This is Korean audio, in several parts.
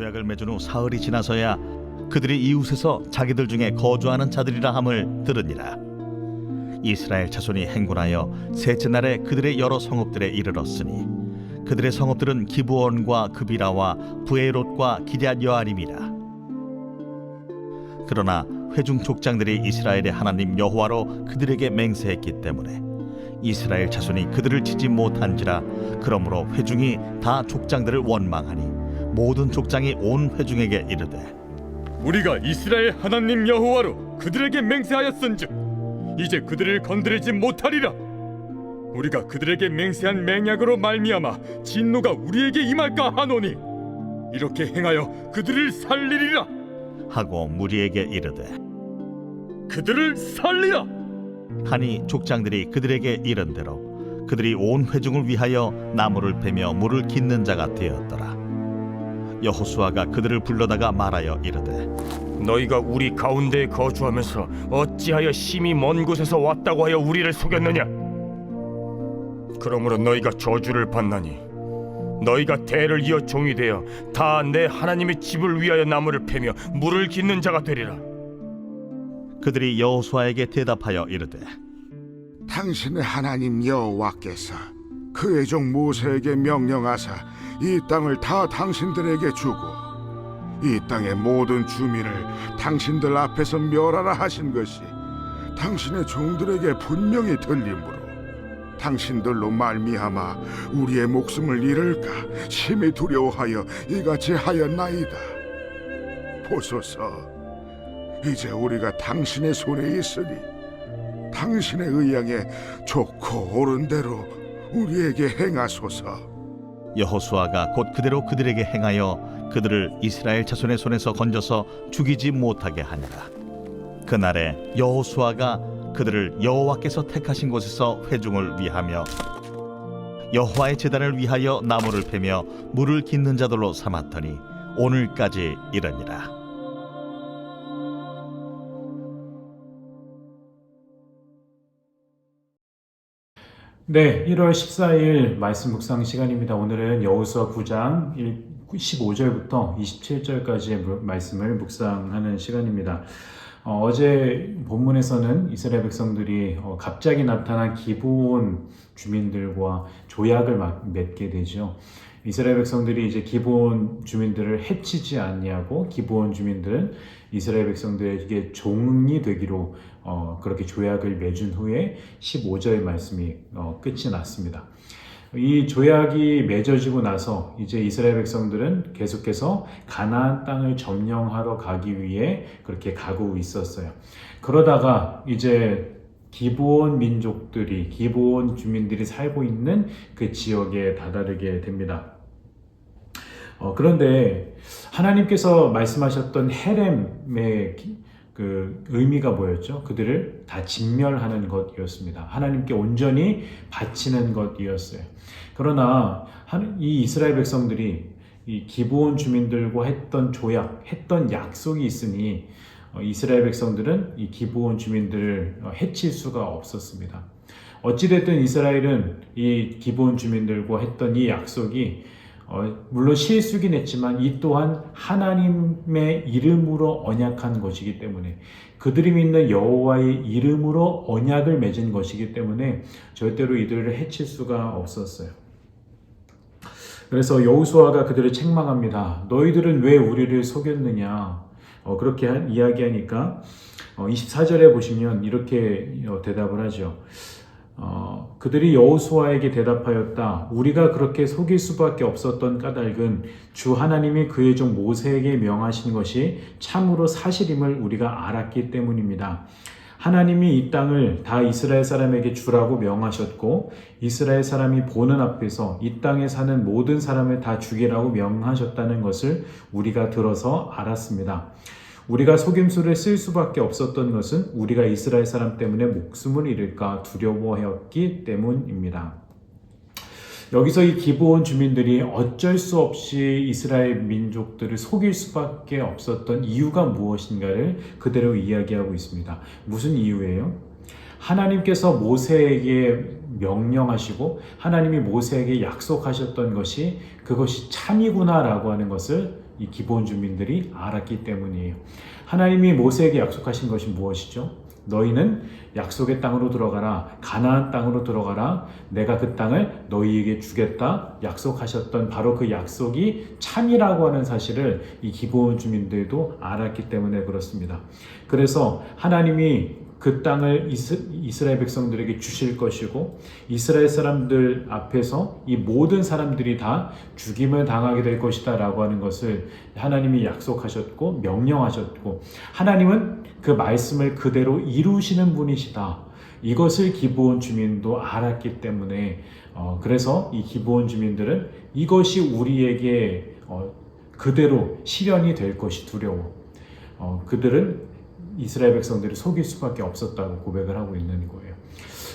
조약을 맺은 후 사흘이 지나서야 그들이 이웃에서 자기들 중에 거주하는 자들이라 함을 들으니라. 이스라엘 자손이 행군하여 셋째 날에 그들의 여러 성읍들에 이르렀으니 그들의 성읍들은 기브온과 그비라와 부에롯과 기럇 여아림이라. 그러나 회중 족장들이 이스라엘의 하나님 여호와로 그들에게 맹세했기 때문에 이스라엘 자손이 그들을 치지 못한지라 그러므로 회중이 다 족장들을 원망하니 모든 족장이 온 회중에게 이르되 우리가 이스라엘 하나님 여호와로 그들에게 맹세하였은즉 이제 그들을 건드리지 못하리라. 우리가 그들에게 맹세한 맹약으로 말미암아 진노가 우리에게 임할까 하노니 이렇게 행하여 그들을 살리리라. 하고 무리에게 이르되 그들을 살리라. 하니 족장들이 그들에게 이른 대로 그들이 온 회중을 위하여 나무를 베며 물을 깃는 자가 되었더라 여호수아가 그들을 불러다가 말하여 이르되 너희가 우리 가운데에 거주하면서 어찌하여 심히 먼 곳에서 왔다고 하여 우리를 속였느냐? 그러므로 너희가 저주를 받나니 너희가 대를 이어 종이 되어 다 내 하나님의 집을 위하여 나무를 패며 물을 깃는 자가 되리라. 그들이 여호수아에게 대답하여 이르되 당신의 하나님 여호와께서 그의 종 모세에게 명령하사 이 땅을 다 당신들에게 주고 이 땅의 모든 주민을 당신들 앞에서 멸하라 하신 것이 당신의 종들에게 분명히 들림으로 당신들로 말미암아 우리의 목숨을 잃을까 심히 두려워하여 이같이 하였나이다. 보소서 이제 우리가 당신의 손에 있으니 당신의 의향에 좋고 옳은 대로 우리에게 행하소서. 여호수아가 곧 그대로 그들에게 행하여 그들을 이스라엘 자손의 손에서 건져서 죽이지 못하게 하니라 그날에 여호수아가 그들을 여호와께서 택하신 곳에서 회중을 위하며 여호와의 제단을 위하여 나무를 패며 물을 깃는 자들로 삼았더니 오늘까지 이르니라 네, 1월 14일 말씀 묵상 시간입니다. 오늘은 여호수아 9장 15절부터 27절까지의 말씀을 묵상하는 시간입니다. 어, 제 본문에서는 이스라엘 백성들이 어, 갑자기 나타난 기브온 주민들과 조약을 막 맺게 되죠. 이스라엘 백성들이 이제 기브온 주민들을 해치지 않냐고 기브온 주민들은 이스라엘 백성들에게 종이 되기로 어, 그렇게 조약을 맺은 후에 15절의 말씀이 어, 끝이 났습니다. 이 조약이 맺어지고 나서 이제 이스라엘 백성들은 계속해서 가나안 땅을 점령하러 가기 위해 그렇게 가고 있었어요. 그러다가 이제 기브온 민족들이 기브온 주민들이 살고 있는 그 지역에 다다르게 됩니다. 어, 그런데 하나님께서 말씀하셨던 헤렘의 그 의미가 뭐였죠? 그들을 다 진멸하는 것이었습니다. 하나님께 온전히 바치는 것이었어요. 그러나 이 이스라엘 백성들이 이 기브온 주민들과 했던 조약, 했던 약속이 있으니 어, 이스라엘 백성들은 이 기브온 주민들을 어, 해칠 수가 없었습니다. 어찌됐든 이스라엘은 이 기브온 주민들과 했던 이 약속이 어, 물론 실수긴 했지만 이 또한 하나님의 이름으로 언약한 것이기 때문에 그들이 믿는 여호와의 이름으로 언약을 맺은 것이기 때문에 절대로 이들을 해칠 수가 없었어요. 그래서 여호수아가 그들을 책망합니다. 너희들은 왜 우리를 속였느냐? 어, 그렇게 이야기하니까 어, 24절에 보시면 이렇게 어, 대답을 하죠. 어, 그들이 여호수아에게 대답하였다. 우리가 그렇게 속일 수밖에 없었던 까닭은 주 하나님이 그의 종 모세에게 명하신 것이 참으로 사실임을 우리가 알았기 때문입니다. 하나님이 이 땅을 다 이스라엘 사람에게 주라고 명하셨고 이스라엘 사람이 보는 앞에서 이 땅에 사는 모든 사람을 다 죽이라고 명하셨다는 것을 우리가 들어서 알았습니다. 우리가 속임수를 쓸 수밖에 없었던 것은 우리가 이스라엘 사람 때문에 목숨을 잃을까 두려워하였기 때문입니다. 여기서 이 기브온 주민들이 어쩔 수 없이 이스라엘 민족들을 속일 수밖에 없었던 이유가 무엇인가를 그대로 이야기하고 있습니다. 무슨 이유예요? 하나님께서 모세에게 명령하시고 하나님이 모세에게 약속하셨던 것이 그것이 참이구나라고 하는 것을 이 기본 주민들이 알았기 때문이에요. 하나님이 모세에게 약속하신 것이 무엇이죠? 너희는 약속의 땅으로 들어가라. 가나안 땅으로 들어가라. 내가 그 땅을 너희에게 주겠다. 약속하셨던 바로 그 약속이 참이라고 하는 사실을 이 기본 주민들도 알았기 때문에 그렇습니다. 그래서 하나님이 그 땅을 이스, 이스 라엘 백성들에게 주실 것이고 이스라엘 사람들 앞에서 이 모든 사람들이 다 죽임을 당하게 될 것이다 라고 하는 것을 하나님이 약속하셨고 명령하셨고 하나님은 그 말씀을 그대로 이루시는 분이시다. 이것을 기브온 주민도 알았기 때문에 어, 그래서 이 기브온 주민들은 이것이 우리에게 어, 그대로 실현이 될 것이 두려워. 어, 그들은 이스라엘 백성들이 속일 수밖에 없었다고 고백을 하고 있는 거예요.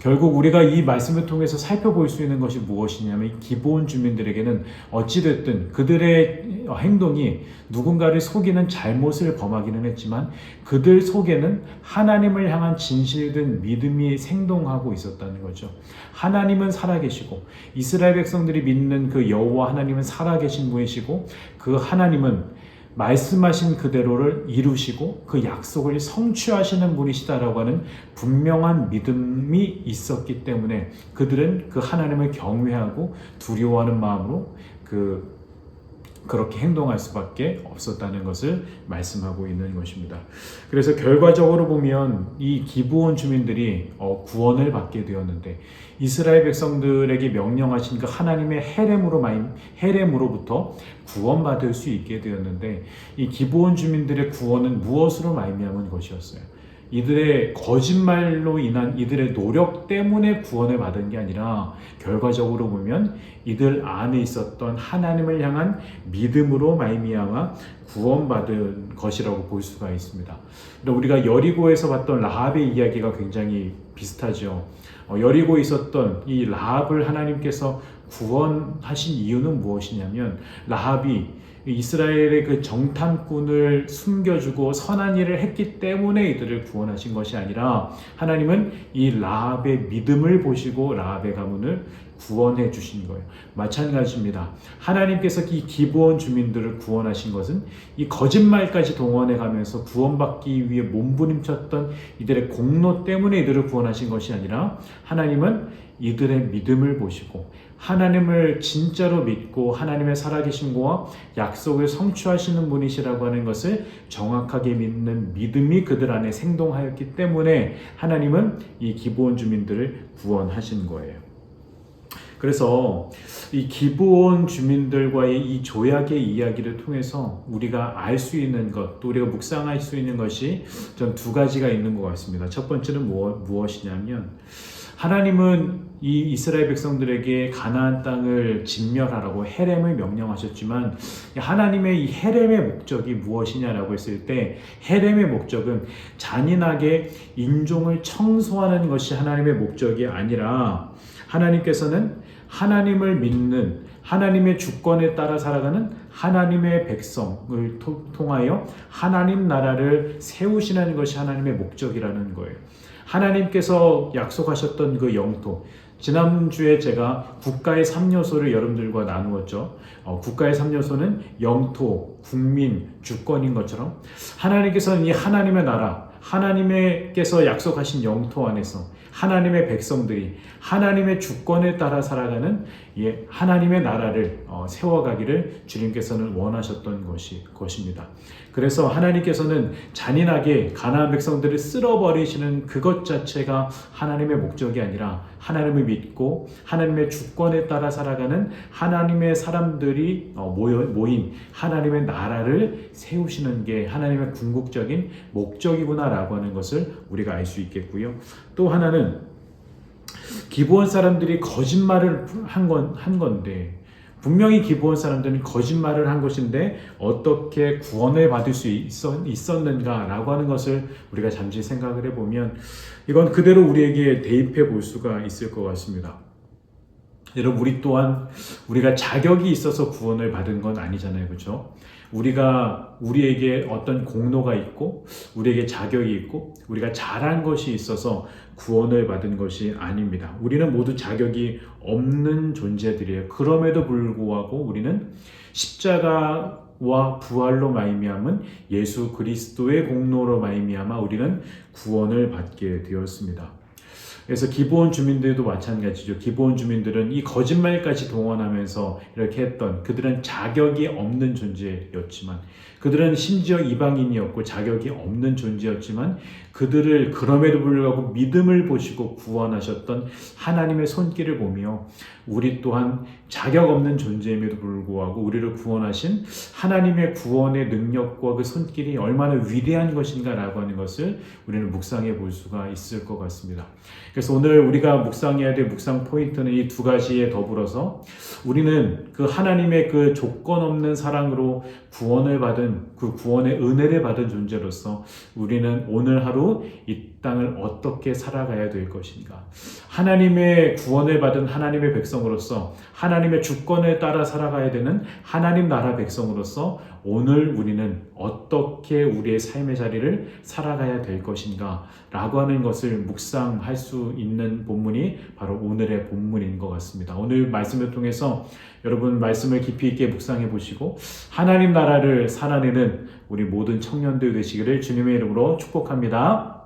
결국 우리가 이 말씀을 통해서 살펴볼 수 있는 것이 무엇이냐면 기본 주민들에게는 어찌됐든 그들의 행동이 누군가를 속이는 잘못을 범하기는 했지만 그들 속에는 하나님을 향한 진실된 믿음이 생동하고 있었다는 거죠. 하나님은 살아계시고 이스라엘 백성들이 믿는 그 여호와 하나님은 살아계신 분이시고 그 하나님은 말씀하신 그대로를 이루시고 그 약속을 성취하시는 분이시다라고 하는 분명한 믿음이 있었기 때문에 그들은 그 하나님을 경외하고 두려워하는 마음으로 그 그렇게 행동할 수밖에 없었다는 것을 말씀하고 있는 것입니다. 그래서 결과적으로 보면 이 기브온 주민들이 어, 구원을 받게 되었는데 이스라엘 백성들에게 명령하신 그 하나님의 헤렘으로 마임 헤렘으로부터 구원받을 수 있게 되었는데 이 기브온 주민들의 구원은 무엇으로 말미암은 것이었어요. 이들의 거짓말로 인한 이들의 노력 때문에 구원을 받은 게 아니라 결과적으로 보면 이들 안에 있었던 하나님을 향한 믿음으로 말미암아 구원받은 것이라고 볼 수가 있습니다. 우리가 여리고에서 봤던 라합의 이야기가 굉장히 비슷하죠. 어, 여리고에 있었던 이 라합을 하나님께서 구원하신 이유는 무엇이냐면 라합이 이스라엘의 그 정탐꾼을 숨겨주고 선한 일을 했기 때문에 이들을 구원하신 것이 아니라 하나님은 이 라합의 믿음을 보시고 라합의 가문을 구원해 주신 거예요. 마찬가지입니다. 하나님께서 이 기브온 주민들을 구원하신 것은 이 거짓말까지 동원해 가면서 구원받기 위해 몸부림쳤던 이들의 공로 때문에 이들을 구원하신 것이 아니라 하나님은 이들의 믿음을 보시고 하나님을 진짜로 믿고 하나님의 살아계심과 약속을 성취하시는 분이시라고 하는 것을 정확하게 믿는 믿음이 그들 안에 생동하였기 때문에 하나님은 이 기브온 주민들을 구원하신 거예요. 그래서 이 기브온 주민들과의 이 조약의 이야기를 통해서 우리가 알 수 있는 것, 또 우리가 묵상할 수 있는 것이 전 두 가지가 있는 것 같습니다. 첫 번째는 무엇, 무엇이냐면 하나님은 이 이스라엘 백성들에게 가나안 땅을 진멸하라고 헤렘을 명령하셨지만 하나님의 이 헤렘의 목적이 무엇이냐라고 했을 때 헤렘의 목적은 잔인하게 인종을 청소하는 것이 하나님의 목적이 아니라 하나님께서는 하나님을 믿는 하나님의 주권에 따라 살아가는 하나님의 백성을 통하여 하나님 나라를 세우시는 것이 하나님의 목적이라는 거예요. 하나님께서 약속하셨던 그 영토. 지난주에 제가 국가의 3요소를 여러분들과 나누었죠. 어, 국가의 3요소는 영토, 국민, 주권인 것처럼 하나님께서는 이 하나님의 나라, 하나님께서 약속하신 영토 안에서 하나님의 백성들이 하나님의 주권에 따라 살아가는 예, 하나님의 나라를 어, 세워가기를 주님께서는 원하셨던 것이 것입니다. 그래서 하나님께서는 잔인하게 가나안 백성들을 쓸어버리시는 그것 자체가 하나님의 목적이 아니라 하나님을 믿고 하나님의 주권에 따라 살아가는 하나님의 사람들이 어, 모인 하나님의 나라를 세우시는 게 하나님의 궁극적인 목적이구나라고 하는 것을 우리가 알 수 있겠고요. 또 하나는 기부원 사람들이 거짓말을 한, 건, 한 건데 분명히 기부원 사람들은 거짓말을 한 것인데 어떻게 구원을 받을 수 있었, 있었는가라고 하는 것을 우리가 잠시 생각을 해보면 이건 그대로 우리에게 대입해 볼 수가 있을 것 같습니다. 여러분 우리 또한 우리가 자격이 있어서 구원을 받은 건 아니잖아요. 그렇죠? 우리가 우리에게 어떤 공로가 있고 우리에게 자격이 있고 우리가 잘한 것이 있어서 구원을 받은 것이 아닙니다. 우리는 모두 자격이 없는 존재들이에요. 그럼에도 불구하고 우리는 십자가 와 부활로 말미암은 예수 그리스도의 공로로 말미암아 우리는 구원을 받게 되었습니다. 그래서 기본 주민들도 마찬가지죠. 기본 주민들은 이 거짓말까지 동원하면서 이렇게 했던 그들은 자격이 없는 존재였지만 그들은 심지어 이방인이었고 자격이 없는 존재였지만 그들을 그럼에도 불구하고 믿음을 보시고 구원하셨던 하나님의 손길을 보며 우리 또한 자격 없는 존재임에도 불구하고 우리를 구원하신 하나님의 구원의 능력과 그 손길이 얼마나 위대한 것인가라고 하는 것을 우리는 묵상해 볼 수가 있을 것 같습니다. 그래서 오늘 우리가 묵상해야 될 묵상 포인트는 이 두 가지에 더불어서 우리는 그 하나님의 그 조건 없는 사랑으로 구원을 받은 그 구원의 은혜를 받은 존재로서 우리는 오늘 하루 이 땅을 어떻게 살아가야 될 것인가. 하나님의 구원을 받은 하나님의 백성으로서 하나님의 주권을 따라 살아가야 되는 하나님 나라 백성으로서 오늘 우리는 어떻게 우리의 삶의 자리를 살아가야 될 것인가 라고 하는 것을 묵상할 수 있는 본문이 바로 오늘의 본문인 것 같습니다. 오늘 말씀을 통해서 여러분 말씀을 깊이 있게 묵상해 보시고 하나님 나라를 살아내는 우리 모든 청년들 되시기를 주님의 이름으로 축복합니다.